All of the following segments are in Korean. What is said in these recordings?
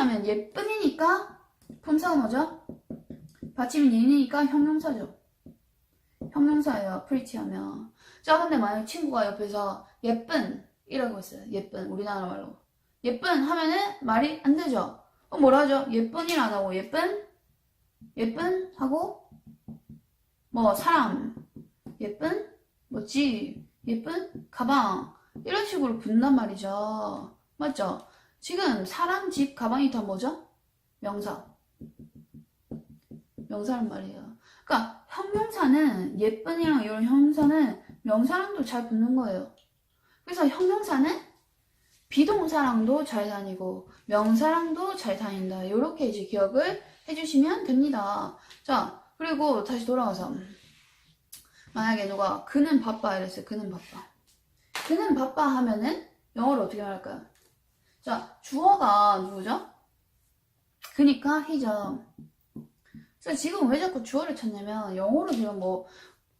하면 예쁜이니까 품사가 뭐죠? 받침이 얘니까 형용사죠. 형용사예요. pretty 하면. 자, 근데 만약 친구가 옆에서 예쁜 이라고 했어요. 예쁜 우리나라 말로. 예쁜 하면은 말이 안 되죠. 어, 뭐라 하죠? 예쁜이라 안 하고 예쁜 예쁜 하고 뭐 사람 예쁜 뭐집 예쁜 가방 이런 식으로 붙는단 말이죠. 맞죠? 지금 사람 집 가방이 다 뭐죠? 명사. 명사란 말이에요. 그러니까 형용사는 예쁜이랑 이런 형용사는 명사랑도 잘 붙는 거예요. 그래서 형용사는 비동사랑도 잘 다니고 명사랑도 잘 다닌다. 이렇게 이제 기억을 해주시면 됩니다. 자, 그리고 다시 돌아와서 만약에 누가 그는 바빠 이랬어요. 그는 바빠. 그는 바빠 하면은 영어로 어떻게 말할까요? 자, 주어가 누구죠? 그니까 he죠. 그래서 지금 왜 자꾸 주어를 찾냐면 영어로 지금 뭐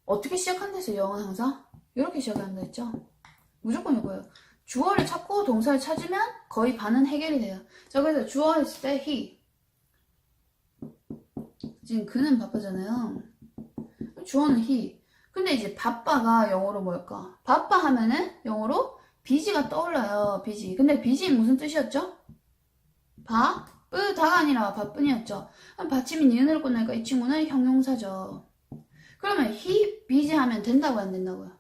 어떻게 시작한댔어요 영어는 항상 이렇게 시작한다 했죠? 무조건 이거예요. 주어를 찾고 동사를 찾으면 거의 반은 해결이 돼요. 자 그래서 주어 했을 때 he. 지금 그는 바빠잖아요. 주어는 he. 근데 이제 바빠가 영어로 뭘까? 바빠 하면은 영어로 비지가 떠올라요 비지 근데 비지 무슨 뜻이었죠? 바 뿌다가 아니라 바쁜이었죠. 그럼 받침이 니은으로 끝나니까 이 친구는 형용사죠. 그러면 he, busy 하면 된다고 안 된다고요?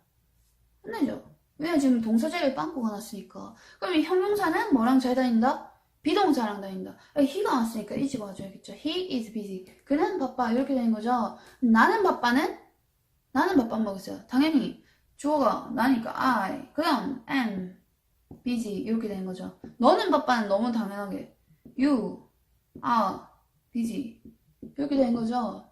안 되죠. 왜냐 지금 동사 자리에 빵꾸가 났으니까. 이 형용사는 뭐랑 잘 다닌다? 비동사랑 다닌다. he가 왔으니까 이집 와줘야겠죠. he is busy. 그는 바빠. 이렇게 되는 거죠. 나는 바빠는? 나는 바빠 먹었어요. 당연히 주어가 나니까 I. 그럼 am busy. 이렇게 되는 거죠. 너는 바빠는 너무 당연하게 you are busy 이렇게 된 거죠.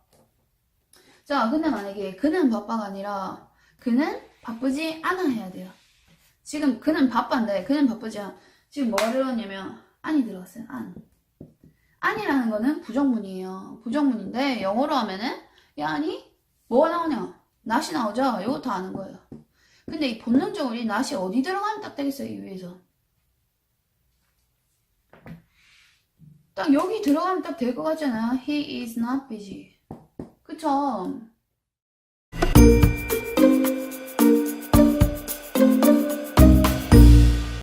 자, 근데 만약에 그는 바빠가 아니라 그는 바쁘지 않아 해야 돼요. 지금 그는 바빠인데 그는 바쁘지 않아. 지금 뭐가 들어갔냐면 안이 들어갔어요. 안. 안이라는 거는 부정문이에요. 부정문인데 영어로 하면은 이 안이 뭐가 나오냐? 낫이 나오죠? 다 아는 거예요. 근데 이 본능적으로 이 낫이 어디 들어가면 딱 되겠어요, 이 위에서. 딱 여기 들어가면 딱 될 것 같잖아요. He is not busy. 그쵸?